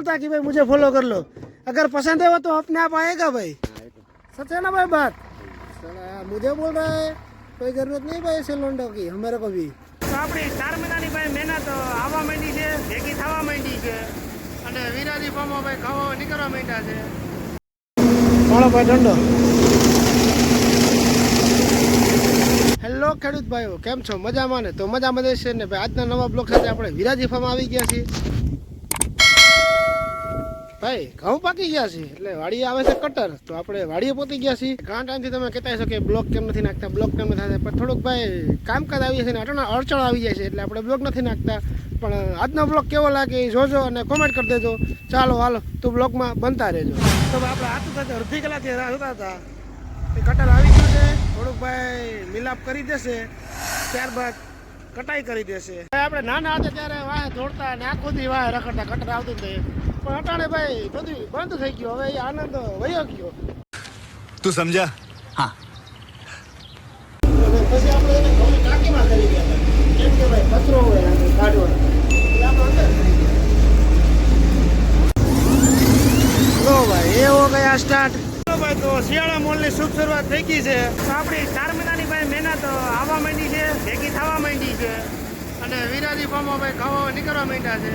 बोलता कि भाई मुझे फॉलो कर लो अगर पसंद है वो तो अपने आप आएगा भाई सच है ना भाई बात साला मुझे बोल रहा है कोई जरूरत नहीं भाई ऐसे लोंडो की हमारे को भी તો આપણી ચાર મહિનાની ભાઈ મહેનત આવવા માંડી છે ભેગી થવા માંડી છે અને વિરાજી ફાર્મમાં ભાઈ ખાવા નીકળવા માંડ્યા છે મારો ભાઈ દંડો હેલો ખેડૂત ભાઈઓ કેમ છો મજામાં ને તો મજામાં જ છે ને ભાઈ આજના નવા બ્લોગ સાથે આપણે વિરાજી ફાર્મ આવી ગયા છીએ ભાઈ, ઘઉં પાકી ગયા છે એટલે વાડીએ આવે છે કટર તો આપણે વાડીએ પહોંચી ગયા છીએ. ઘણા ટાઈમથી તમે કહેતા હશો કે બ્લોક કેમ નથી નાખતા બ્લોક કેમ નથી પણ થોડુંક ભાઈ કામકાજ આવી છે ને અટણ અડચણ આવી જાય છે એટલે આપણે બ્લોક નથી નાખતા. પણ આજનો બ્લોક કેવો લાગે એ જોજો અને કોમેન્ટ કરી દેજો. ચાલો, હાલો, તો બ્લોકમાં બનતા રહેજો. તો આપણે આતું થતા અડધી કલાકથી રાહ જોતા હતા કટર આવી ગયું છે. થોડુંક ભાઈ મિલાપ કરી દેશે. ત્યારબાદ કટાઈ કરી દેશે. આપણે નાના હતા ત્યારે વાહ દોડતા અને આખો દી વાહ રખડતા કટર આવતું હતું. પણ અટાણે ભાઈ બધું બંધ થઈ ગયું. હવે આનંદ વયો ગયો. તું સમજા? હા. પછી આપણે એને ઘઉં ટાંકીમાં કરી ગયા હતા. કેમ કે ભાઈ કચરો હોય કાઢવો તો શિયાળા મોલની શુભ શરૂઆત થઈ ગઈ છે. આપણી ચાર મહિનાની ભાઈ મહેનત આવવા માંડી છે ભેગી થવા માંડી છે. અને વિરાજી ફોર્મમાં ભાઈ ખાવા નીકળવા માંડ્યા છે.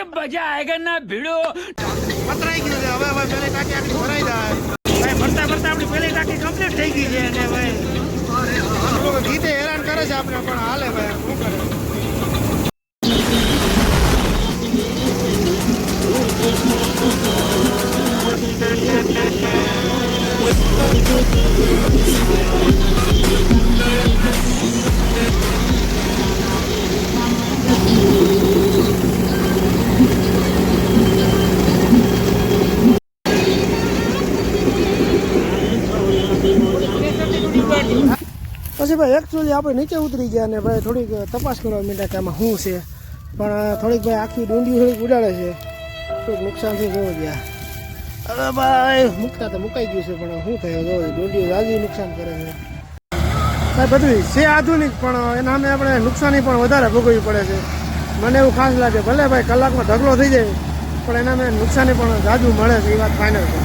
अभी मजा आएगा ना भिड़ो પતરાઈ ગયું છે હવે હવે પેલી ટાંકી આટલી ભરાઈ જાય ભાઈ ભરતા ભરતા આપણી પેલી ટાંકી કમ્પ્લીટ થઈ ગઈ છે અને ભાઈ લોકો ગીતે હેરાન કરે છે આપણે પણ હાલે ભાઈ શું કરે પછી ભાઈ એકચ્યુઅલી આપણે નીચે ઉતરી ગયા અને ભાઈ થોડીક તપાસ કરવા માંડ્યા કે આમાં શું છે પણ થોડીક ભાઈ આખી ડુંડી થોડીક ઉડાડે છે થોડુંક નુકસાન થઈ જોવા ગયા અરે ભાઈ મૂકતા તો મુકાઈ ગયું છે પણ શું થયું જો ડુંડીઓ રાજી નુકસાન કરે છે ભાઈ બધું છે આધુનિક પણ એના સામે આપણે નુકસાની પણ વધારે ભોગવવી પડે છે મને એવું ખાસ લાગે ભલે ભાઈ કલાકમાં ઢગલો થઈ જાય પણ એના મેં નુકસાની પણ જાજુ મળે છે એ વાત ફાઇનલ છે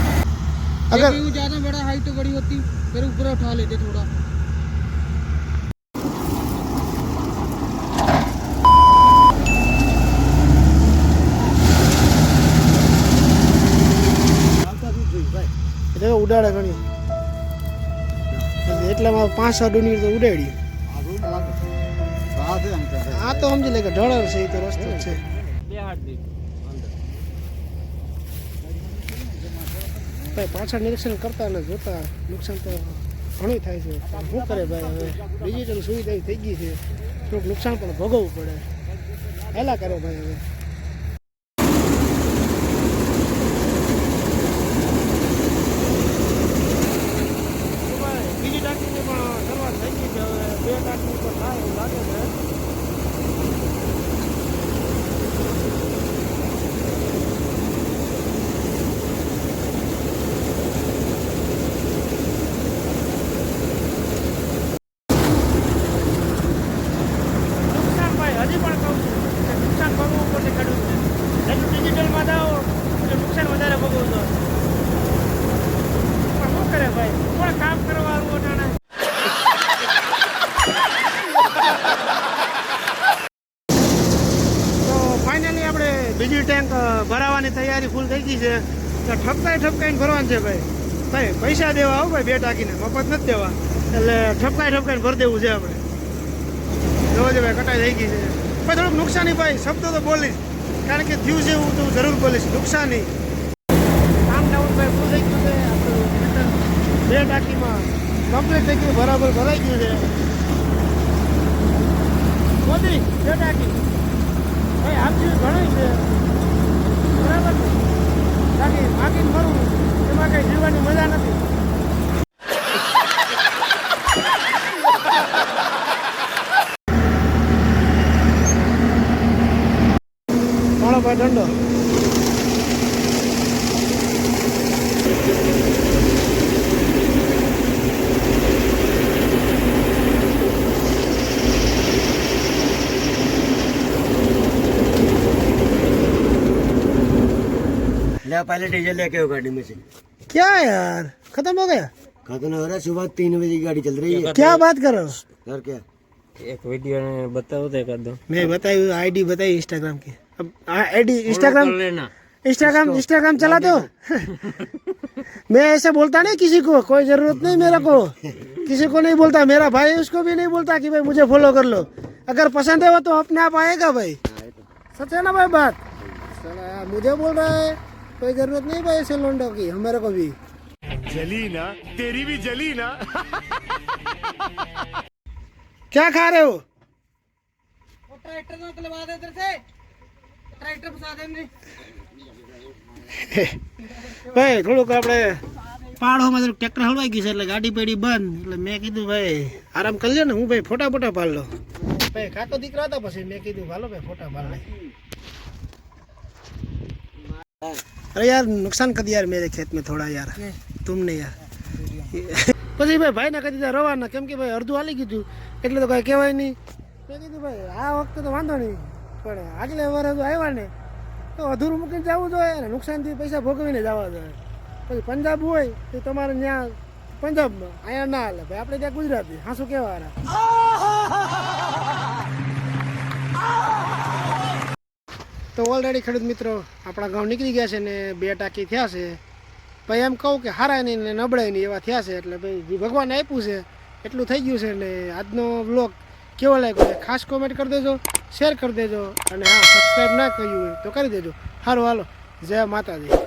અગર वो ज्यादा बड़ा हाइट बड़ी होती फिर ऊपर उठा लेते थोड़ा ઉડાડે ઘણી. એટલામાં પાંચ સાત ડુંગળી તો ઉડાડી આ તો સમજી લે કે ઢળર છે, એ તો રસ્તો છે. ભાઈ, પાછળ નિરીક્ષણ કરતા ને જોતા નુકસાન તો ઘણું થાય છે. શું કરે ભાઈ હવે? ડિજિટલ સુવિધા થઈ ગઈ છે. થોડુંક નુકસાન પણ ભોગવવું પડે. હેલા કરે ભાઈ હવે તો ભાઈ બીજી ટાંકીની પણ શરૂઆત થઈ ગઈ છે હવે બે ટાંકી ઉપર થાય એવું લાગે છે નુકસાન ભાઈ હજી પણ કહું છું કે નુકસાન ભોગવવું પડશે ખેડૂતને જેટલું ડિજિટલમાં જાઓ એટલું નુકસાન વધારે ભોગવવું જોઈએ પણ શું કરે ભાઈ કોણ કામ કરવા આવું અટાણે તો ફાઇનલી આપણે બીજી ટેન્ક ભરાવાની તૈયારી ફૂલ થઈ ગઈ છે. તો ઠપકાઈ ઠપકાઈને ભરવાનું છે ભાઈ. ભાઈ, પૈસા દેવા આવો ભાઈ બે ટાંકીને, મફત નથી દેવા. એટલે ઠપકાઈ ઠપકાઈને ભરી દેવું છે આપણે. જોવો છે ભાઈ, કટાઈ થઈ ગઈ છે. ભાઈ, થોડુંક નુકસાની ભાઈ, શબ્દો તો બોલીશ. કારણ કે થયું છે એવું તો જરૂર બોલીશ. નુકસાની. કામ ડાઉન ભાઈ પૂરું થઈ ગયું છે? બે ટાંકીમાં કમ્પ્લીટ થઈ ગયું, બરાબર ભરાઈ ગયું છે. મોદી, બે ટાંકી. ભાઈ આમ જેવી છે. બરાબર બાકી માગીને મળવું એમાં કંઈ જીવવાની મજા નથી. દંડો. ले पहले डीजल लेके हो गाड़ी में से। क्या यार? खत्म हो गया? खत्म हो रहा सुबह तीन बजे की गाड़ी चल रही है। क्या बात कर? रहे हो यार क्या? एक वीडियो ने बताओ तो कर दो। मैं बताई आईडी बताई इंस्टाग्राम की। अब आईडी इंस्टाग्राम इंस्टाग्राम इंस्टाग्राम चला दो मैं ऐसे बोलता नहीं किसी को कोई ज़रूरत नहीं मेरे को। किसी को नहीं बोलता मेरा भाई उसको भी नहीं बोलता कि भाई मुझे फॉलो कर लो। अगर पसंद है वो तो अपने आप आएगा भाई। हाँ, तो। सच है ना भाई बात? मुझे बोल रहा है। कोई जरूरत नहीं भाई ऐसे लोंडो की हमारे को भी जली ना तेरी भी जली ना क्या खा रहे हो ट्रैक्टर ना चलवा दे इधर से ट्रैक्टर फंसा दे हमने ભાઈ થોડુંક આપણે પાડોમાં થોડુંક ટ્રેક્ટર હલવાઈ ગયું છે એટલે ગાડી પેડી બંધ એટલે મેં કીધું ભાઈ આરામ કરી લે ને હું ભાઈ ફોટા ફોટા પાડ લો ભાઈ કાકો દીકરા હતા પછી મેં કીધું ભાલો ભાઈ ફોટા પાડ લે અરે યાર નુકસાન કરી યાર મેરે ખેત મેં થોડા યાર. તુમને યાર. પછી ભાઈ ભાઈને કહી દીધા રવાના કેમ કે ભાઈ અડધું હાલી ગયું એટલે તો કાંઈ કહેવાય નહીં. મેં કીધું ભાઈ આ વખતે તો વાંધો નહીં પણ આગલે વરસ આવ્યા ને તો અધૂરું મૂકીને જવું જોઈએ અને નુકસાનથી પૈસા ભોગવીને જવા જોઈએ. પછી પંજાબ હોય તો તમારે ત્યાં પંજાબમાં અહીંયા ના હાલે. ભાઈ આપણે ત્યાં ગુજરાતી હાંસું કહેવાના તો ઓલરેડી ખેડૂત મિત્રો આપણા ગામ નીકળી ગયા છે ને બે ટાંકી થયા છે. ભાઈ એમ કહું કે હારાય નહીં ને નબળાય નહીં એવા થયા છે. એટલે ભાઈ, જે ભગવાને આપ્યું છે. એટલું થઈ ગયું છે ને આજનો બ્લોગ કેવો લાગ્યો ખાસ કોમેન્ટ કરી દેજો શેર કરી દેજો અને હા સબસ્ક્રાઈબ ના કર્યું હોય તો કરી દેજો. સારું હાલો. જય માતાજી.